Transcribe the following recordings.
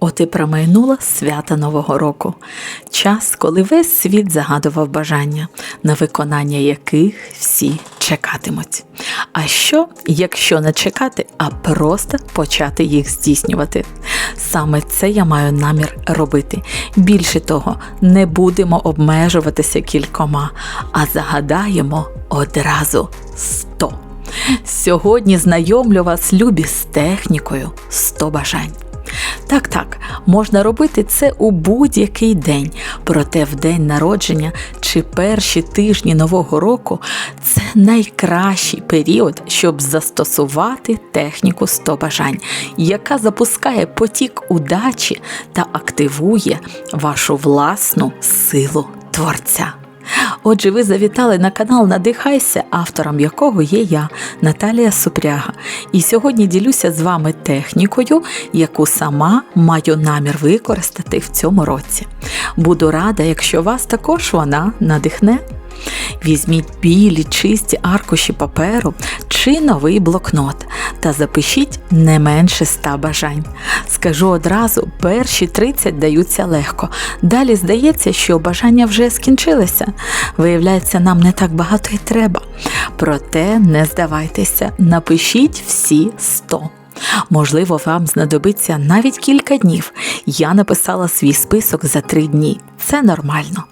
От і промайнуло свято Нового року, час, коли весь світ загадував бажання, на виконання яких всі чекатимуть. А що, якщо не чекати, а просто почати їх здійснювати? Саме це я маю намір робити. Більше того, не будемо обмежуватися кількома, а загадаємо одразу сто. Сьогодні знайомлю вас, любі, з технікою 100 бажань. Так, так, можна робити це у будь-який день, проте в день народження чи перші тижні Нового року це найкращий період, щоб застосувати техніку 100 бажань, яка запускає потік удачі та активує вашу власну силу творця. Отже, ви завітали на канал Надихайся, автором якого є я, Наталія Супряга. І сьогодні ділюся з вами технікою, яку сама маю намір використати в цьому році. Буду рада, якщо вас також вона надихне. Візьміть білі чисті аркуші паперу чи новий блокнот та запишіть не менше 100 бажань. Скажу одразу, перші 30 даються легко. Далі здається, що бажання вже скінчилися. Виявляється, нам не так багато й треба. Проте не здавайтеся, напишіть всі 100. Можливо, вам знадобиться навіть кілька днів. Я написала свій список за три дні. Це нормально.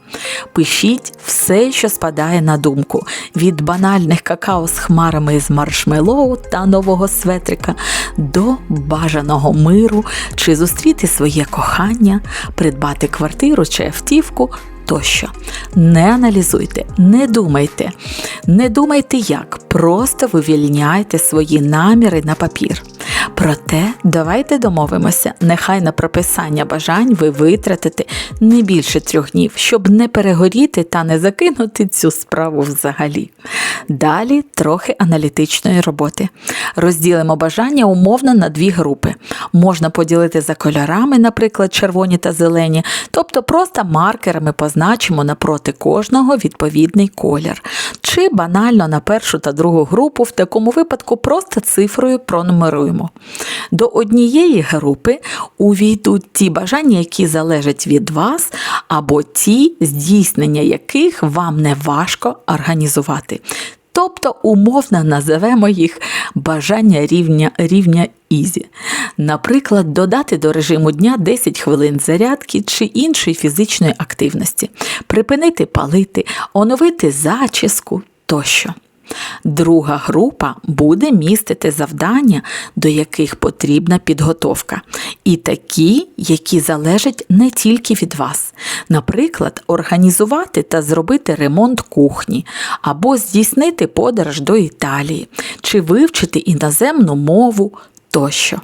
Пишіть все, що спадає на думку: від банальних какао з хмарами з маршмеллоу та нового светрика до бажаного миру, чи зустріти своє кохання, придбати квартиру чи автівку. Тощо не аналізуйте, не думайте, не думайте як, просто вивільняйте свої наміри на папір. Проте давайте домовимося, нехай на прописання бажань ви витратите не більше трьох днів, щоб не перегоріти та не закинути цю справу взагалі. Далі трохи аналітичної роботи. Розділимо бажання умовно на дві групи. Можна поділити за кольорами, наприклад, червоні та зелені, тобто просто маркерами позначимо напроти кожного відповідний колір. Чи банально на першу та другу групу, в такому випадку просто цифрою пронумеруємо. До однієї групи увійдуть ті бажання, які залежать від вас, або ті, здійснення яких вам не важко організувати. Тобто умовно називемо їх бажання рівня рівня Ізі. Наприклад, додати до режиму дня 10 хвилин зарядки чи іншої фізичної активності, припинити палити, оновити зачіску тощо. Друга група буде містити завдання, до яких потрібна підготовка, і такі, які залежать не тільки від вас. Наприклад, організувати та зробити ремонт кухні, або здійснити подорож до Італії, чи вивчити іноземну мову. Тощо.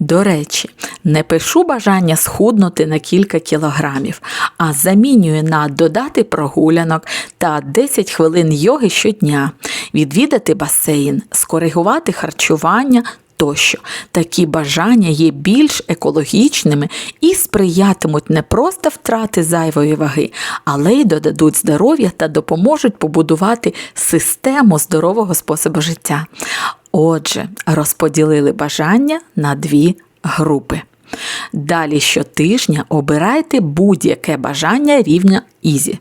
До речі, не пишу бажання схуднути на кілька кілограмів, а замінюю на додати прогулянок та 10 хвилин йоги щодня, відвідати басейн, скоригувати харчування. Тощо такі бажання є більш екологічними і сприятимуть не просто втрати зайвої ваги, але й додадуть здоров'я та допоможуть побудувати систему здорового способу життя. Отже, розподілили бажання на дві групи. Далі щотижня обирайте будь-яке бажання рівня Ізі,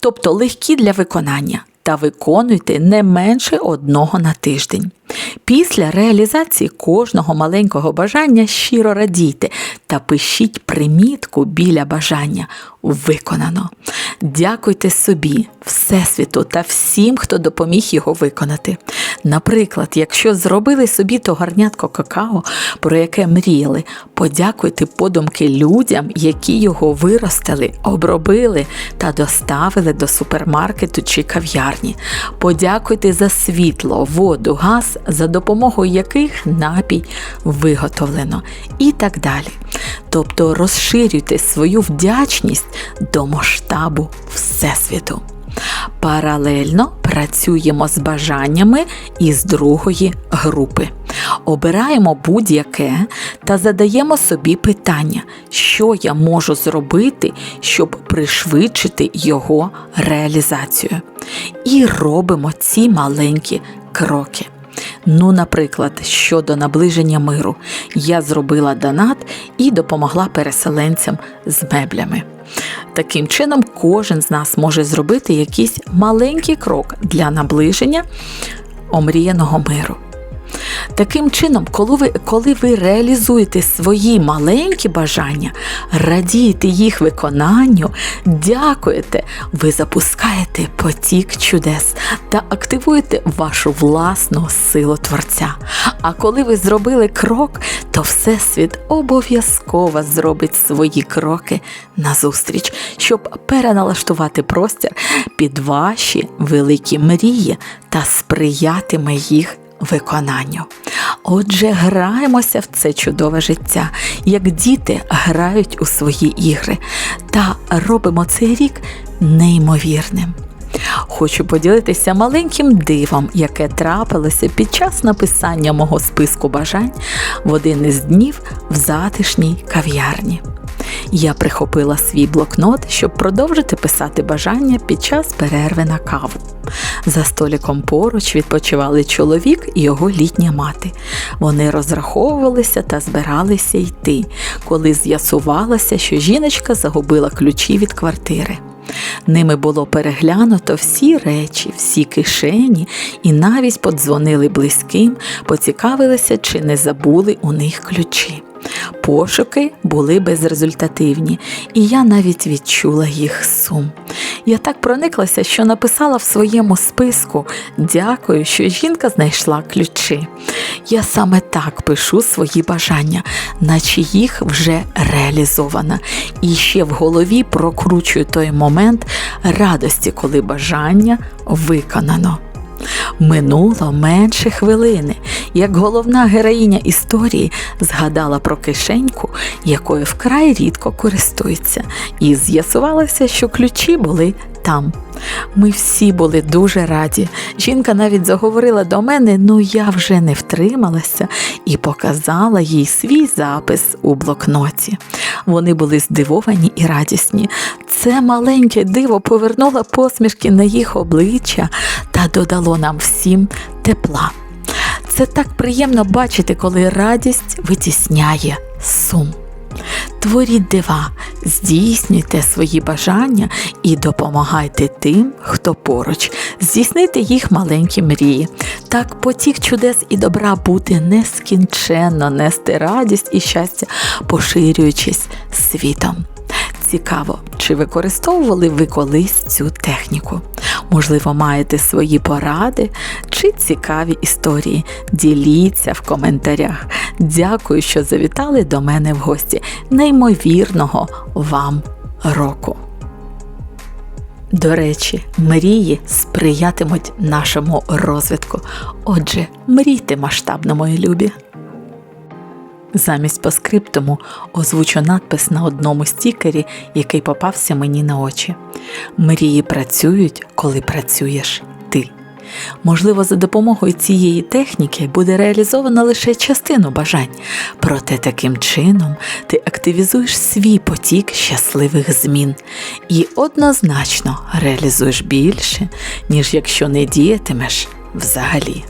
тобто легкі для виконання, та виконуйте не менше одного на тиждень. Після реалізації кожного маленького бажання щиро радійте та пишіть примітку біля бажання виконано. Дякуйте собі, Всесвіту та всім, хто допоміг його виконати. Наприклад, якщо зробили собі то гарнятко какао, про яке мріяли, подякуйте подумки людям, які його виростили, обробили та доставили до супермаркету чи кав'ярні. Подякуйте за світло, воду, газ, за допомогою яких напій виготовлено, і так далі. Тобто розширюйте свою вдячність до масштабу Всесвіту. Паралельно працюємо з бажаннями із другої групи. Обираємо будь-яке та задаємо собі питання, що я можу зробити, щоб пришвидшити його реалізацію. І робимо ці маленькі кроки. Ну, наприклад, щодо наближення миру, я зробила донат і допомогла переселенцям з меблями. Таким чином, кожен з нас може зробити якийсь маленький крок для наближення омріяного миру. Таким чином, коли ви, коли ви реалізуєте свої маленькі бажання, радієте їх виконанню, дякуєте, ви запускаєте потік чудес та активуєте вашу власну силу Творця. А коли ви зробили крок, то Всесвіт обов'язково зробить свої кроки назустріч, щоб переналаштувати простір під ваші великі мрії та сприятиме їх виконанню. Отже, граємося в це чудове життя, як діти грають у свої ігри, та робимо цей рік неймовірним. Хочу поділитися маленьким дивом, яке трапилося під час написання мого списку бажань в один із днів в затишній кав'ярні. Я прихопила свій блокнот, щоб продовжити писати бажання під час перерви на каву. За столиком поруч відпочивали чоловік і його літня мати. Вони розраховувалися та збиралися йти, коли з'ясувалося, що жіночка загубила ключі від квартири. Ними було переглянуто всі речі, всі кишені, і навіть подзвонили близьким, поцікавилися, чи не забули у них ключі. Пошуки були безрезультативні, і я навіть відчула їх сум. Я так прониклася, що написала в своєму списку Дякую, що жінка знайшла ключі. Я саме так пишу свої бажання, наче їх вже реалізовано. І ще в голові прокручую той момент радості, коли бажання виконано. Минуло менше хвилини, як головна героїня історії згадала про кишеньку, якою вкрай рідко користується, і з'ясувалося, що ключі були там. Ми всі були дуже раді. Жінка навіть заговорила до мене, ну я вже не втрималася і показала їй свій запис у блокноті. Вони були здивовані і радісні. Це маленьке диво повернуло посмішки на їх обличчя та додало нам всім тепла. Це так приємно бачити, коли радість витісняє сум. Творіть дива, здійснюйте свої бажання і допомагайте тим, хто поруч, здійснити їх маленькі мрії. Так потік чудес і добра буде нескінченно нести радість і щастя, поширюючись світом. Цікаво, чи використовували ви колись цю техніку? Можливо, маєте свої поради чи цікаві історії. Діліться в коментарях. Дякую, що завітали до мене в гості. Неймовірного вам року. До речі, мрії сприятимуть нашому розвитку. Отже, мрійте масштабно, мої любі. Замість поскриптуму озвучу надпис на одному стікері, який попався мені на очі. Мрії працюють, коли працюєш ти. Можливо, за допомогою цієї техніки буде реалізовано лише частину бажань, проте таким чином ти активізуєш свій потік щасливих змін і однозначно реалізуєш більше, ніж якщо не діятимеш взагалі.